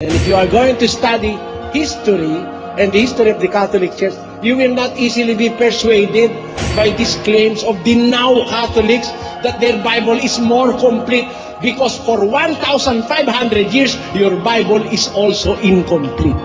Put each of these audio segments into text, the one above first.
And if you are going to study history and the history of the Catholic Church, you will not easily be persuaded by these claims of the now Catholics that their Bible is more complete because for 1,500 years, your Bible is also incomplete.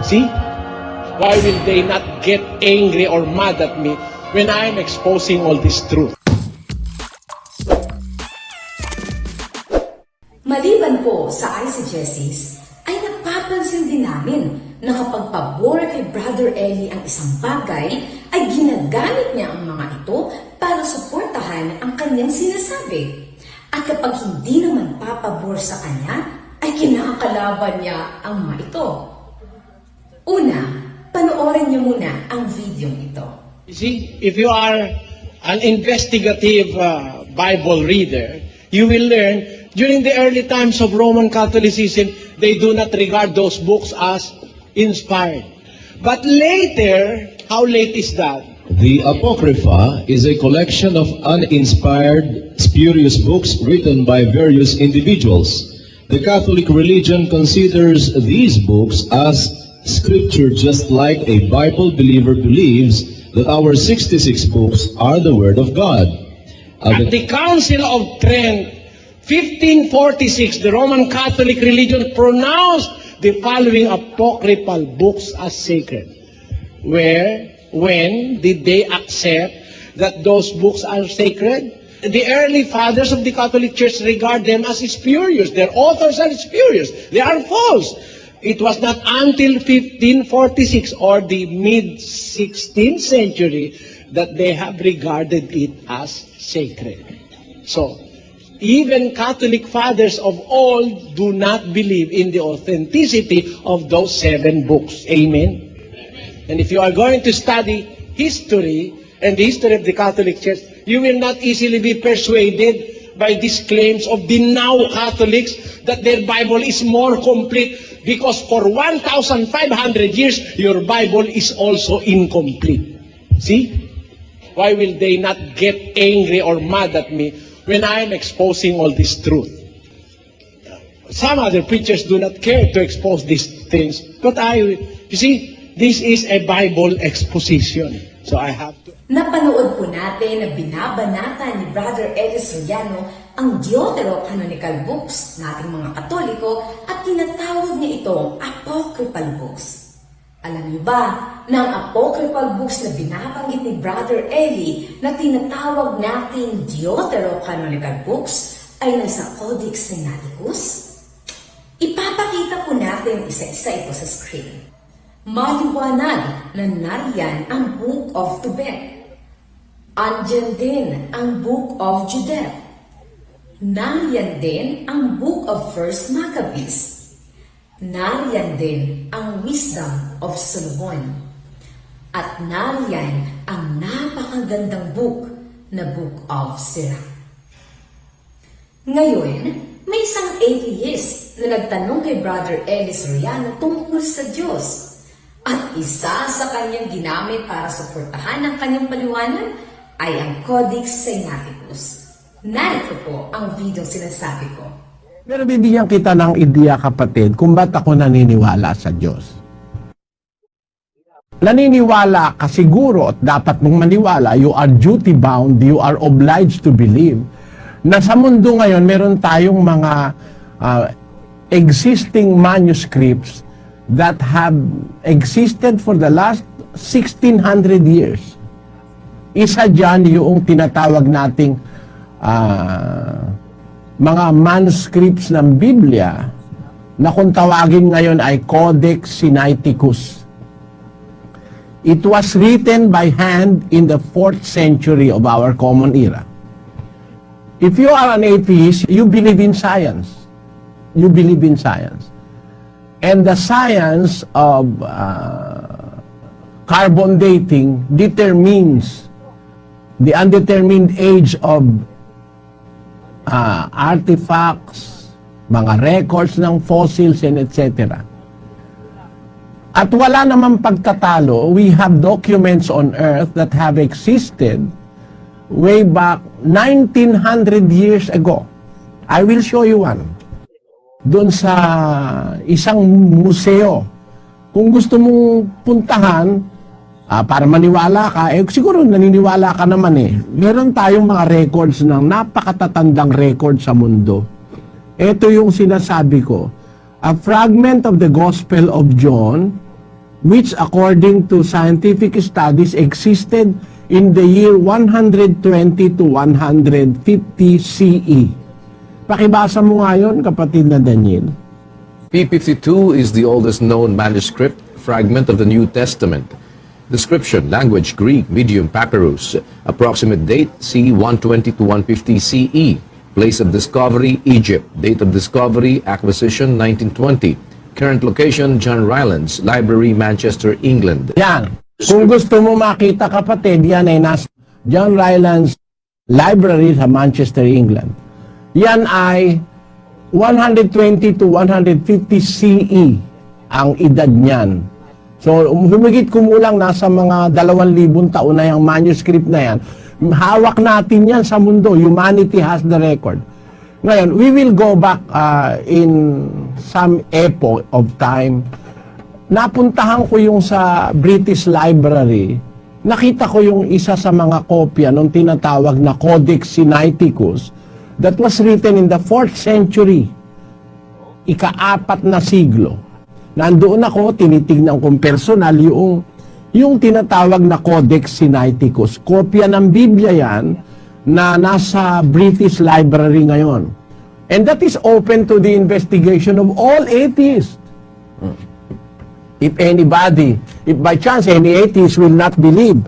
See? Why will they not get angry or mad at me when I am exposing all this truth? Maliban po sa ICGSIS, ay napapansin din namin na kapag pabor kay Brother Eli ang isang bagay, ay ginagamit niya ang mga ito para suportahan ang kanyang sinasabi. At kapag hindi naman papabor sa kanya, ay kinakalaban niya ang mga ito. Una, panoorin niyo muna ang video ito. You see, if you are an investigative uh, Bible reader, you will learn during the early times of Roman Catholicism, they do not regard those books as inspired. But later, how late is that? The Apocrypha is a collection of uninspired, spurious books written by various individuals. The Catholic religion considers these books as scripture just like a Bible believer believes that our 66 books are the Word of God. At the Council of Trent, 1546, the Roman Catholic religion pronounced the following apocryphal books as sacred. Where, when did they accept that those books are sacred? The early fathers of the Catholic Church regard them as spurious. Their authors are spurious. They are false. It was not until 1546 or the mid-16th century that they have regarded it as sacred. So, even Catholic fathers of old do not believe in the authenticity of those seven books. Amen? And if you are going to study history and the history of the Catholic Church, you will not easily be persuaded by these claims of the now Catholics that their Bible is more complete because for 1,500 years, your Bible is also incomplete. See? Why will they not get angry or mad at me when I am exposing all this truth? Some other preachers do not care to expose these things, but I, you see, this is a Bible exposition. So I have to. Napanood po natin na binabanata ni Brother Elis Soriano ang Deuterocanonical books nating mga Katoliko at tinatawag niya itong apocryphal books. Alam niyo ba ang apocryphal books na binabanggit ni Brother Eli na tinatawag nating Deuterocanonical books ay nasa Codex Sinaiticus? Ipapakita po natin isa-isa ito sa screen. Maliwanag na nariyan ang Book of Tobit. Andyan din ang Book of Judith. Nariyan din ang Book of First Maccabees. Nariyan din ang Wisdom of Solomon. At nariyan ang napakagandang book na Book of Sirach. Ngayon, may isang atheist na nagtanong kay Brother Eli Soriano tungkol sa Diyos. At isa sa kanyang ginamit para suportahan ang kanyang paliwanag ay ang Codex Sinaiticus. Narito po ang video sinasabi ko. Pero bibigyan kita ng ideya kapatid kung ba't ako naniniwala sa Diyos. Naniniwala ka siguro at dapat mong maniwala, you are duty bound, you are obliged to believe na sa mundo ngayon meron tayong mga ah, existing manuscripts that have existed for the last 1600 years. Isa dyan yung tinatawag nating ah, mga manuscripts ng Biblia na kung tawagin ngayon ay Codex Sinaiticus. It was written by hand in the 4th century of our common era. If you are an atheist, you believe in science. You believe in science. And the science of uh, carbon dating determines the undetermined age of uh, artifacts, mga records ng fossils and etc. At wala namang pagtatalo, we have documents on earth that have existed way back 1900 years ago. I will show you one. doon sa isang museo. Kung gusto mong puntahan, ah, para maniwala ka, eh siguro naniniwala ka naman eh. Meron tayong mga records ng napakatatandang record sa mundo. Ito yung sinasabi ko. A fragment of the Gospel of John, which according to scientific studies existed in the year 120 to 150 CE. Pakibasa mo nga yun, kapatid na Daniel. P52 is the oldest known manuscript fragment of the New Testament. Description, language, Greek, medium papyrus. Approximate date, C 120 to 150 CE. Place of discovery, Egypt. Date of discovery, acquisition, 1920. Current location, John Rylands, Library, Manchester, England. Yan. Kung gusto mo makita kapatid, yan ay nasa John Rylands Library sa Manchester, England. Yan ay 120 to 150 CE ang edad niyan. So, humigit kumulang nasa mga 2,000 taon na yung manuscript na yan. Hawak natin yan sa mundo. Humanity has the record. Ngayon, we will go back uh, in some epoch of time napuntahan ko yung sa British Library, nakita ko yung isa sa mga kopya nung tinatawag na Codex Sinaiticus that was written in the 4th century, ika-apat na siglo. Nandoon ako, tinitignan kong personal yung, yung tinatawag na Codex Sinaiticus. Kopya ng Biblia yan na nasa British Library ngayon. And that is open to the investigation of all atheists. If anybody, if by chance any atheist will not believe,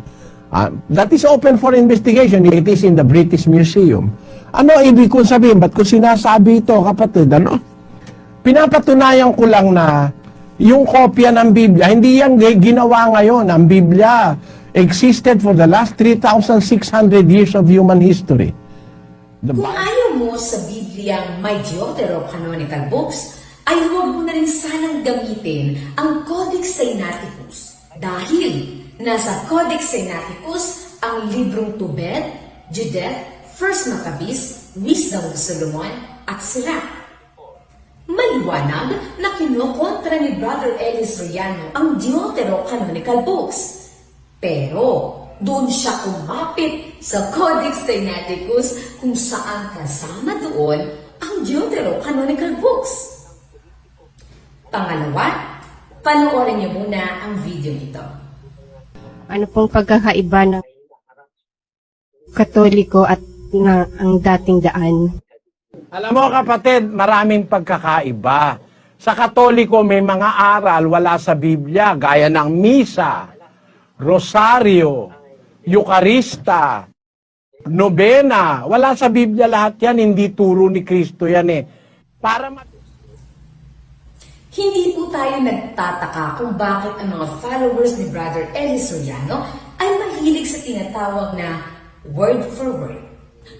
ah, that is open for investigation. It is in the British Museum. Ano ibig kong sabihin? Ba't ko sinasabi ito, kapatid? Ano? Pinapatunayan ko lang na yung kopya ng Biblia, hindi yan gi- ginawa ngayon. Ang Biblia existed for the last 3,600 years of human history. The Kung Bible- ayaw mo sa Bibliang may Deuterocanonical books, ay huwag mo na rin sanang gamitin ang Codex Sinaiticus. Dahil nasa Codex Sinaiticus ang librong Tubet, Judith, First Maccabees, Wisdom of Solomon, at Sirach. Maliwanag na kinukontra ni Brother Ellis Riano ang Deuterocanonical books. Pero, doon siya kumapit sa Codex Sinaiticus kung saan kasama doon ang Deuterocanonical books. Pangalawa, panoorin niyo muna ang video nito. ano pong pagkakaiba ng katoliko at na ang dating daan. Alam mo kapatid, maraming pagkakaiba. Sa Katoliko may mga aral wala sa Biblia gaya ng misa, rosaryo, eukarista, nobena. Wala sa Biblia lahat yan, hindi turo ni Kristo yan eh. Para ma- Hindi po tayo nagtataka kung bakit ang mga followers ni Brother Eli Soriano ay mahilig sa tinatawag na word for word.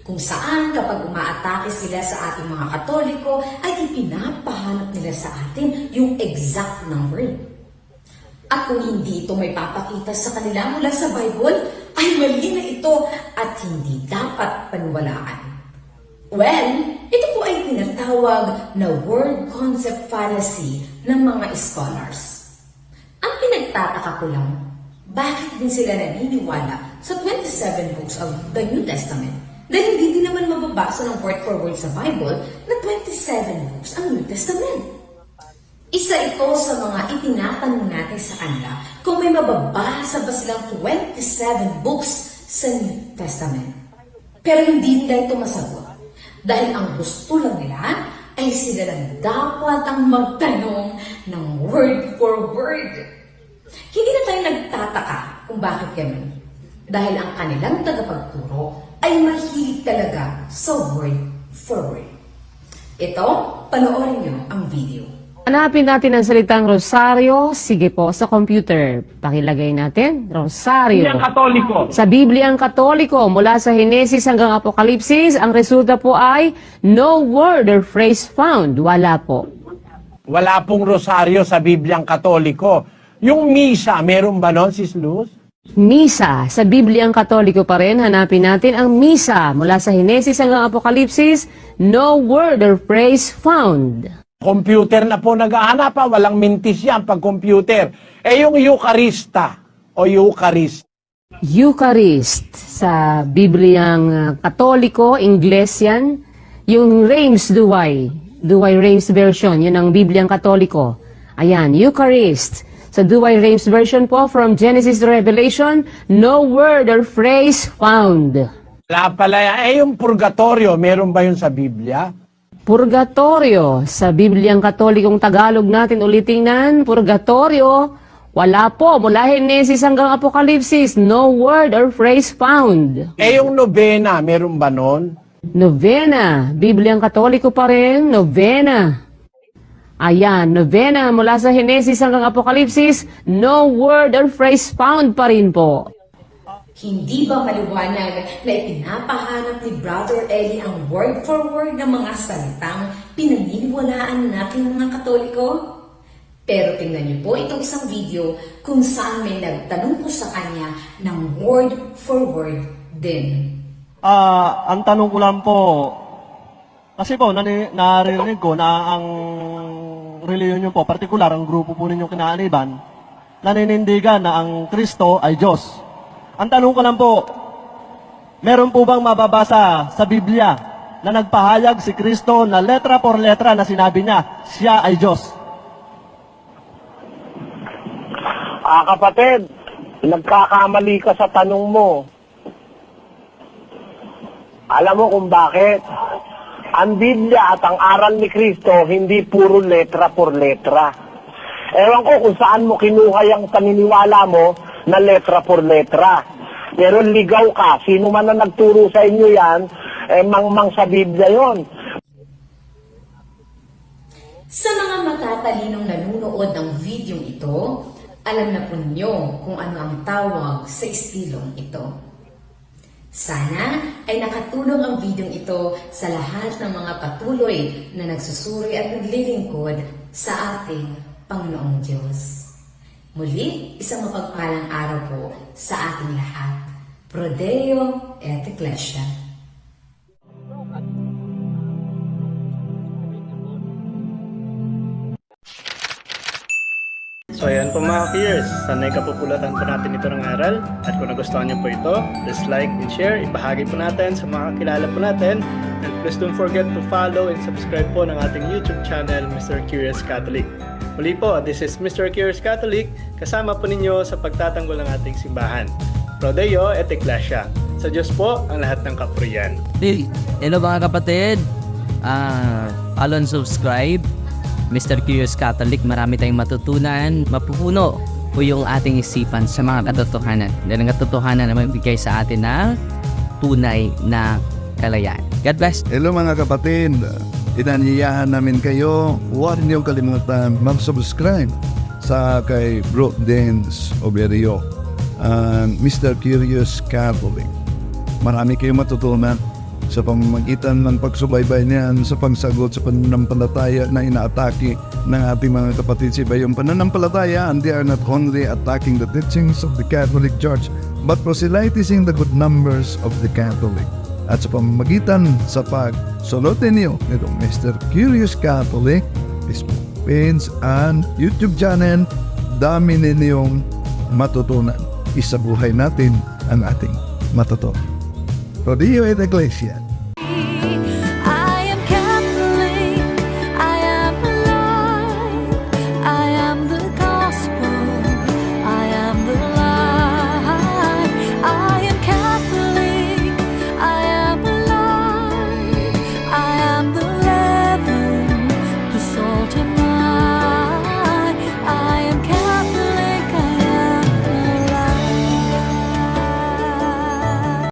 Kung saan kapag umaatake sila sa ating mga katoliko ay ipinapahanap nila sa atin yung exact ng word. At kung hindi ito may papakita sa kanila mula sa Bible, ay mali na ito at hindi dapat paniwalaan. Well, ito po ay tinatawag na word concept fallacy ng mga scholars. Ang pinagtataka ko lang, bakit din sila naniniwala sa 27 books of the New Testament? Dahil hindi din naman mababasa ng word for word sa Bible na 27 books ang New Testament. Isa ito sa mga itinatanong natin sa kanila kung may mababasa ba silang 27 books sa New Testament. Pero hindi nila ito masagot. Dahil ang gusto lang nila ay sila lang dapat ang magtanong ng word for word. Hindi na tayo nagtataka kung bakit ganun. Dahil ang kanilang tagapagturo ay mahilig talaga sa word for word. Ito, panoorin nyo ang video. Hanapin natin ang salitang rosaryo. Sige po, sa computer. Pakilagay natin, rosaryo. Yung Katoliko. Sa Bibliang Katoliko, mula sa Henesis hanggang Apokalipsis, ang resulta po ay no word or phrase found. Wala po. Wala pong rosaryo sa Bibliang Katoliko. Yung misa, meron ba nun, Sis Luz? Misa. Sa Bibliang Katoliko pa rin, hanapin natin ang misa. Mula sa Henesis hanggang Apokalipsis, no word or phrase found. Computer na po naghahanap ha, walang mintis yan pag computer. Eh yung Eucharista o Eucharist, Eucharist sa Bibliang uh, Katoliko, Ingles yan. Yung Reims Duway, Duway Reims version, yun ang Bibliang Katoliko. Ayan, Eucharist. Sa Duway Reims version po from Genesis to Revelation, no word or phrase found. wala pala yan. Eh yung purgatorio, meron ba yun sa Biblia? Purgatorio, sa Bibliang Katolikong Tagalog natin ulitingnan, purgatorio, wala po, mula Genesis hanggang Apokalipsis, no word or phrase found. Eh yung nobena, meron ba nun? Novena, Bibliang Katoliko pa rin, novena. Ayan, novena mula sa Genesis hanggang Apokalipsis, no word or phrase found pa rin po. Hindi ba maliwanag na ipinapahanap ni Brother Eli ang word for word ng mga salitang pinaniniwalaan natin mga Katoliko? Pero tingnan niyo po itong isang video kung saan may nagtanong po sa kanya ng word for word din. Ah, ang tanong ko lang po, kasi po, nani, naririnig ko na ang reliyon nyo po, partikular, ang grupo po ninyong kinaaniban, naninindigan na ang Kristo ay Diyos. Ang tanong ko lang po, meron po bang mababasa sa Biblia na nagpahayag si Kristo na letra por letra na sinabi niya, siya ay Diyos? Ah, kapatid, nagkakamali ka sa tanong mo. Alam mo kung bakit? Ang Biblia at ang aral ni Kristo, hindi puro letra por letra. Ewan ko kung saan mo kinuha yung paniniwala mo na letra por letra. Pero ligaw ka, sino man na nagturo sa inyo yan, eh, mangmang sa Biblia yon. Sa mga matatalinong nanunood ng video ito, alam na po ninyo kung ano ang tawag sa estilong ito. Sana ay nakatulong ang video ito sa lahat ng mga patuloy na nagsusuri at naglilingkod sa ating Panginoong Diyos. Muli, isang mapagpalang araw po sa ating lahat. Prodeo et Ecclesia. So ayan po mga peers, sanay kapupulatan po natin ito ng aral at kung nagustuhan niyo po ito, please like and share, ibahagi po natin sa mga kilala po natin and please don't forget to follow and subscribe po ng ating YouTube channel, Mr. Curious Catholic. Muli po, this is Mr. Curious Catholic, kasama po ninyo sa pagtatanggol ng ating simbahan. Prodeo et Ecclesia. Sa Diyos po ang lahat ng kapurian. Hey, hello mga kapatid. Ah, follow and subscribe. Mr. Curious Catholic, marami tayong matutunan. Mapupuno po yung ating isipan sa mga katotohanan. Dahil ang katotohanan na magbigay sa atin ng tunay na kalayaan. God bless. Hello mga kapatid, inanyayahan namin kayo, huwag niyong kalimutan mag-subscribe sa kay Bro Dance Oberio and Mr. Curious Catholic. Marami kayong matutunan sa pamamagitan ng pagsubaybay niyan sa pagsagot sa pananampalataya na inaatake ng ating mga kapatid sa iba. Yung pananampalataya, and they are not only attacking the teachings of the Catholic Church, but proselytizing the good numbers of the Catholic. At sa pamamagitan sa pagsulotin niyo nitong Mr. Curious Catholic, Facebook page and YouTube channel, dami ninyong matutunan. Isabuhay natin ang ating matutunan. Rodillo et Iglesia.